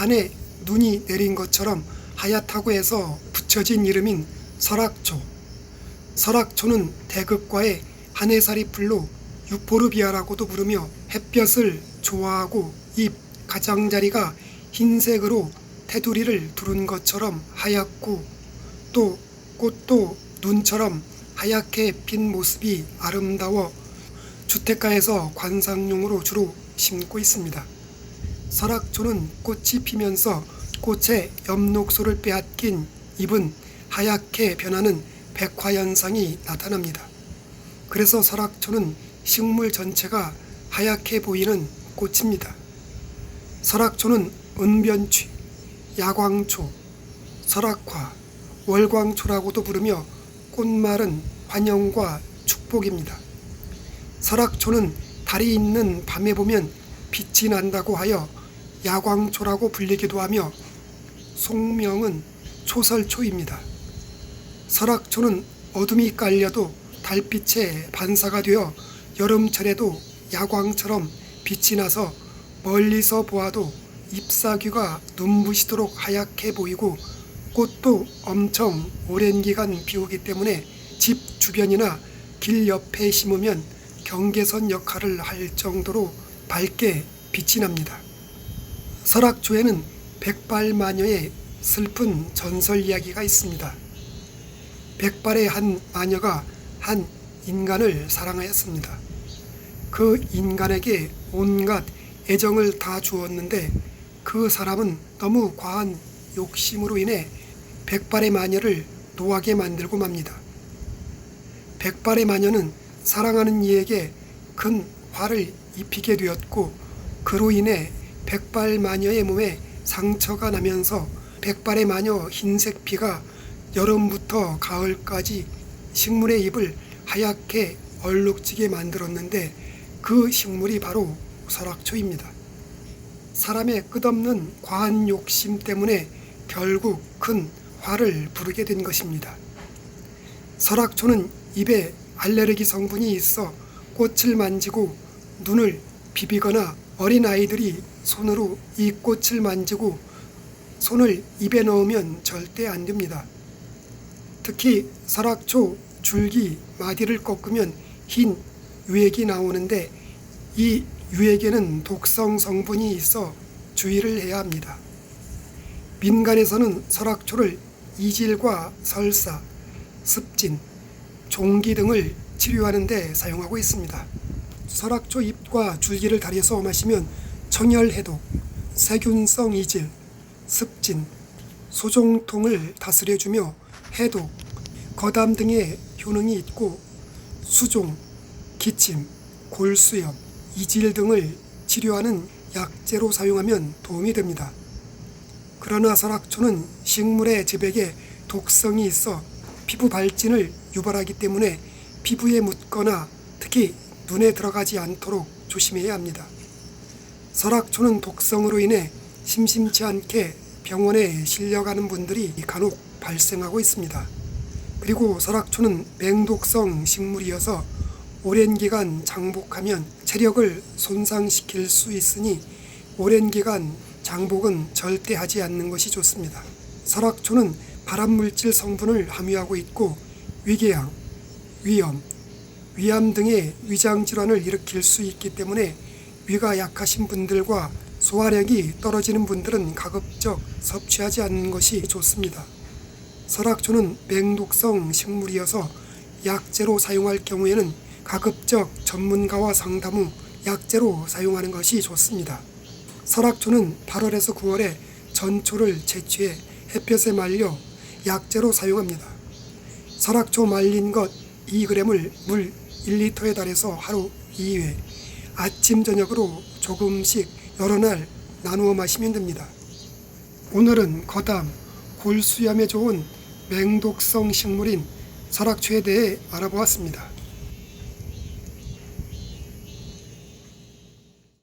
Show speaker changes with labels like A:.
A: 산에 눈이 내린 것처럼 하얗다고 해서 붙여진 이름인 설악초. 설악초는 대극과의 한해살이 풀로 유포르비아라고도 부르며 햇볕을 좋아하고 잎 가장자리가 흰색으로 테두리를 두른 것처럼 하얗고 또 꽃도 눈처럼 하얗게 핀 모습이 아름다워 주택가에서 관상용으로 주로 심고 있습니다. 설악초는 꽃이 피면서 꽃의 엽록소를 빼앗긴 잎은 하얗게 변하는 백화현상이 나타납니다. 그래서 설악초는 식물 전체가 하얗게 보이는 꽃입니다. 설악초는 은변취, 야광초, 설악화, 월광초라고도 부르며 꽃말은 환영과 축복입니다. 설악초는 달이 있는 밤에 보면 빛이 난다고 하여 야광초라고 불리기도 하며 속명은 초설초입니다. 설악초는 어둠이 깔려도 달빛에 반사가 되어 여름철에도 야광처럼 빛이 나서 멀리서 보아도 잎사귀가 눈부시도록 하얗게 보이고 꽃도 엄청 오랜 기간 피우기 때문에 집 주변이나 길 옆에 심으면 경계선 역할을 할 정도로 밝게 빛이 납니다. 설악초에는 백발마녀의 슬픈 전설 이야기가 있습니다. 백발의 한 마녀가 한 인간을 사랑하였습니다. 그 인간에게 온갖 애정을 다 주었는데 그 사람은 너무 과한 욕심으로 인해 백발의 마녀를 노하게 만들고 맙니다. 백발의 마녀는 사랑하는 이에게 큰 화를 입히게 되었고 그로 인해 백발 마녀의 몸에 상처가 나면서 백발의 마녀 흰색 피가 여름부터 가을까지 식물의 잎을 하얗게 얼룩지게 만들었는데 그 식물이 바로 설악초입니다. 사람의 끝없는 과한 욕심 때문에 결국 큰 화를 부르게 된 것입니다. 설악초는 입에 알레르기 성분이 있어 꽃을 만지고 눈을 비비거나 어린 아이들이 손으로 이 꽃을 만지고 손을 입에 넣으면 절대 안 됩니다. 특히 설악초 줄기 마디를 꺾으면 흰 유액이 나오는데 이 유액에는 독성 성분이 있어 주의를 해야 합니다. 민간에서는 설악초를 이질과 설사, 습진, 종기 등을 치료하는 데 사용하고 있습니다. 설악초 잎과 줄기를 달여서 마시면 청열 해독, 세균성 이질, 습진, 소종통을 다스려주며 해독, 거담 등의 효능이 있고 수종, 기침, 골수염, 이질 등을 치료하는 약재로 사용하면 도움이 됩니다. 그러나 설악초는 식물의 즙액에 독성이 있어 피부 발진을 유발하기 때문에 피부에 묻거나 특히 눈에 들어가지 않도록 조심해야 합니다. 설악초는 독성으로 인해 심심치 않게 병원에 실려가는 분들이 간혹 발생하고 있습니다. 그리고 설악초는 맹독성 식물이어서 오랜 기간 장복하면 체력을 손상시킬 수 있으니 오랜 기간 장복은 절대 하지 않는 것이 좋습니다. 설악초는 발암물질 성분을 함유하고 있고 위궤양, 위염, 위암 등의 위장 질환을 일으킬 수 있기 때문에 위가 약하신 분들과 소화력이 떨어지는 분들은 가급적 섭취하지 않는 것이 좋습니다. 설악초는 맹독성 식물이어서 약재로 사용할 경우에는 가급적 전문가와 상담 후 약재로 사용하는 것이 좋습니다. 설악초는 8월에서 9월에 전초를 채취해 햇볕에 말려 약재로 사용합니다. 설악초 말린 것 2g을 물 1리터에 달여서 하루 2회 아침 저녁으로 조금씩 여러 날 나누어 마시면 됩니다. 오늘은 거담, 골수염에 좋은 맹독성 식물인 설악초에 대해 알아보았습니다.